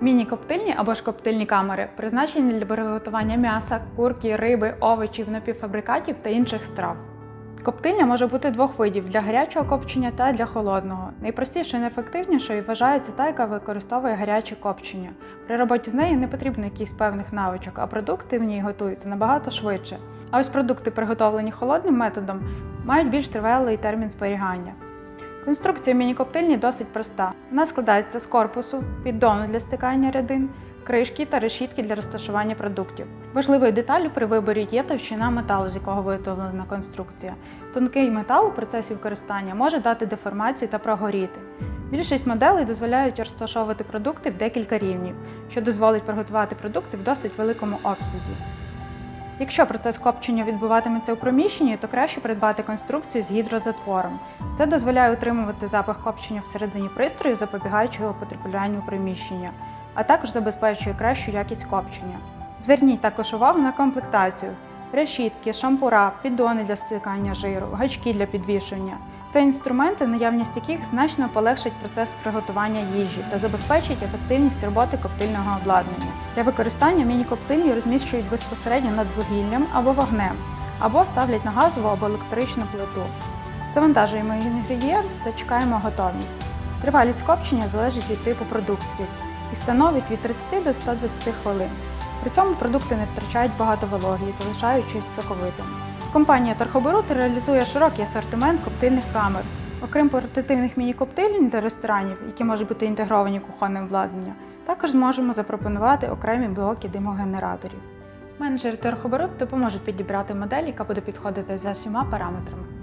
Міні-коптильні або ж коптильні камери призначені для приготування м'яса, курки, риби, овочів, напівфабрикатів та інших страв. Коптильня може бути двох видів для гарячого копчення та для холодного. Найпростішою і найефективнішою вважається та, яка використовує гаряче копчення. При роботі з нею не потрібно якихось певних навичок, а продукти в ній готуються набагато швидше. А ось продукти, приготовлені холодним методом, мають більш тривалий термін зберігання. Конструкція міні-коптильні досить проста. Вона складається з корпусу, піддону для стикання рядин, кришки та решітки для розташування продуктів. Важливою деталлю при виборі є товщина металу, з якого виготовлена конструкція. Тонкий метал у процесі використання може дати деформацію та прогоріти. Більшість моделей дозволяють розташовувати продукти в декілька рівнів, що дозволить приготувати продукти в досить великому обсязі. Якщо процес копчення відбуватиметься у приміщенні, то краще придбати конструкцію з гідрозатвором. Це дозволяє утримувати запах копчення всередині пристрою, запобігаючи його потраплянню у приміщення, а також забезпечує кращу якість копчення. Зверніть також увагу на комплектацію: решітки, шампура, піддони для стикання жиру, гачки для підвішення. Це інструменти, наявність яких значно полегшить процес приготування їжі та забезпечить ефективність роботи коптильного обладнання. Для використання міні-коптильні розміщують безпосередньо над вугіллям або вогнем, або ставлять на газову або електричну плиту. Завантажуємо інгредієнт та чекаємо готовність. Тривалість копчення залежить від типу продуктів і становить від 30 до 120 хвилин. При цьому продукти не втрачають багато вологи і залишаючись соковитими. Компанія Тархоборот реалізує широкий асортимент коптильних камер. Окрім портативних міні-коптильень для ресторанів, які можуть бути інтегровані в кухонне також зможемо запропонувати окремі блоки димогенераторів. Менеджери торгоборот допоможуть підібрати модель, яка буде підходити за всіма параметрами.